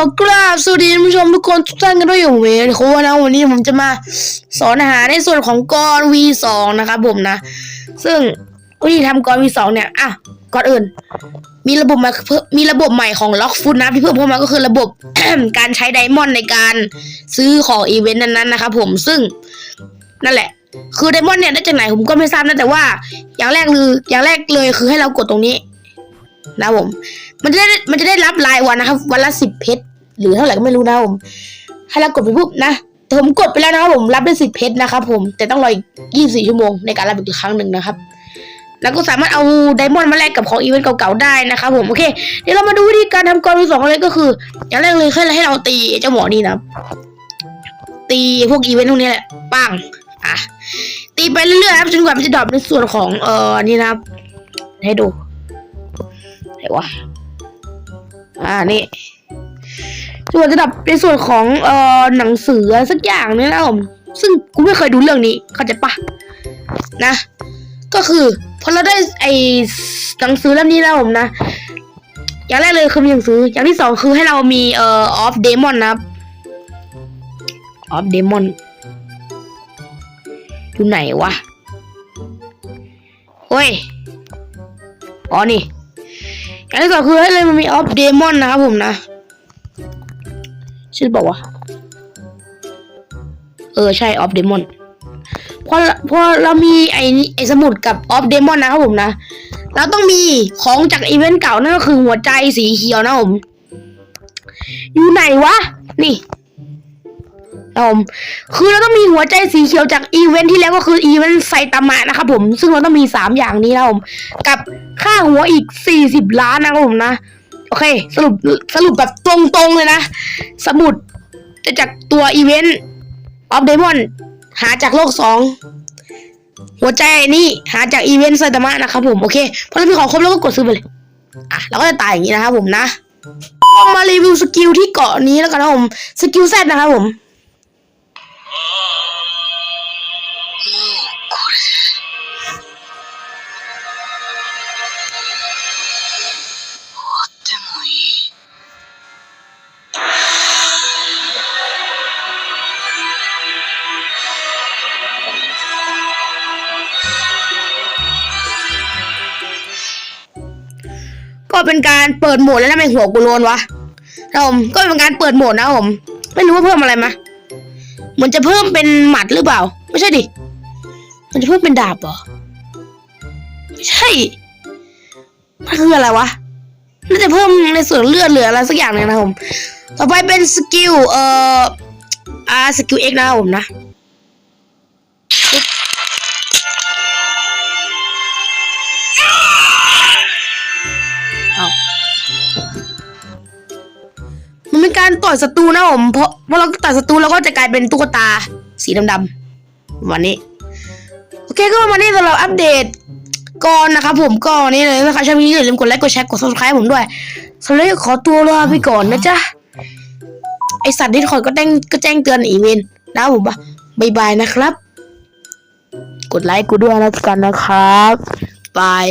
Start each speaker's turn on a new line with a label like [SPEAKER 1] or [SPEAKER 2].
[SPEAKER 1] อกราบสวัสดีท่านผู้ชมทุกคนทุกท่านกันด้วยอยู่เวรโคนะวันนี้ผมจะมาสอนอาหารในส่วนของกร V2 นะครับผมนะ ซึ่งวิธีทำกร V2 เนี่ยอะก่อนอื่น มีระบบมาเพิ่มมีระบบใหม่ของล็อกฟุตนะที่เพิ่มเข้ามาก็คือระบบ การใช้ไดมอนด์ในการซื้อของอีเวนต์นั้นๆนะครับผมซึ่งนั่นแหละ คือไดมอนด์เนี่ยได้จากไหนผมก็ไม่ทราบนะแต่ว่า อย่างแรกคืออย่างแรกเลยคือให้เรากดตรงนี้ นะผม มันจะได้มันจะได้รับรายวันนะครับ วันละสิบเพชรหรือเท่าไหร่ก็ไม่รู้นะผมให้เรากดไปปุ๊บนะแต่ผมกดไปแล้วนะครับผมรับได้สิบเพชรนะครับ ผมแต่ต้องรออีกยี่สิบสี่ชั่วโมงในการรับอีกครั้งหนึ่งนะครับแล้วก็สามารถเอาไดมอนด์มาแลกกับของอีเวนต์เก่าๆได้นะครับผมโอเคเดี๋ยวเรามาดูวิธีการทำกรที่สองเลยก็คือ อย่างแรกเลยให้เราตีเจ้าหมอนี่นะตีพวกอีเวนต์พวกนี้แหละปังอะตีไปเรื่อยๆครับจนกว่ามันจะดรอปในส่วนของเอ่อนี่นะครับให้ดู ไหนวะ อ่า นี่ ส่วนจะดับในส่วนของเอ่อหนังสือสักอย่างเนี่ยนะผม ซึ่งกูไม่เคยดูเรื่องนี้ เข้าใจปะนะ ก็คือพอเราได้ไอ้หนังสือเล่มนี้แล้วผมนะ อย่างแรกเลยคือมีหนังสือ อย่างที่สองคือให้เรามีเอ่อออฟเดมอนนะครับออฟเดมอนอยู่ไหนวะเฮ้ย อ๋อนี่ อย่างที่สองคือให้เลยมันมีออฟเดมอนนะครับผมนะ ชื่อบอกว่า เออใช่ออฟเดมอนพอพอเรามีไอ้ไอ้สมุดกับออฟเดมอนนะครับผมนะเราต้องมีของจากอีเวนต์เก่านั่นก็คือหัวใจสีเขียวนะผม อยู่ไหนวะ นี่ นะผมคือเราต้องมีหัวใจสีเขียวจากอีเวนต์ที่แล้วก็คืออีเวนต์ไซตามะนะครับผม ซึ่งเราต้องมีสามอย่างนี้นะผม กับค่าหัวอีกสี่สิบล้านนะครับผมนะ โอเค สรุปสรุปแบบตรงๆเลยนะ สมุดจะจากตัวอีเวนต์ออฟเดมอนหาจากโลกสองหัวใจนี่หาจากอีเวนต์ไซตามะนะครับผม โอเค พอเรามีของครบแล้วก็กดซื้อไปเลย อะเราก็จะตายอย่างนี้นะครับผมนะเรามารีวิวสกิลที่เกาะนี้แล้วกันนะผม สกิลแซดนะครับผม ก็เป็นการเปิดโหมดแล้วทำไมหัวกูโลนวะครับผมก็เป็นการเปิดโหมดนะผม ไม่รู้ว่าเพิ่มอะไรมาเหมือนจะเพิ่มเป็นหมัดหรือเปล่า ไม่ใช่ดิ มันจะเพิ่มเป็นดาบเหรอ ไม่ใช่ มันคืออะไรวะ น่าจะเพิ่มในส่วนเลือดเหลืออะไรสักอย่างหนึงนะผม ต่อไปเป็นสกิลเอ่ออาสกิลเอ็กนะครับผมนะ การต่อยศัตรูนะผมเพราะพอเราต่อยศัตรูเราก็จะกลายเป็นตุ๊กตาสีดำๆวันนี้ โอเคก็วันนี้สำหรับอัปเดตก่อนนะครับผมก็วันนี้เลยถ้าใครชอบนี้อย่าลืมกดไลค์กดแชร์กด subscribe ผมด้วยสำหรับขอตัวลาไปก่อนนะจ๊ะไอสัตว์ดิสคอยก็แจ้งก็แจ้งเตือนอีเวนต์นะผมปะบายบายนะครับ กดไลค์กูด้วยแล้วกันนะครับบาย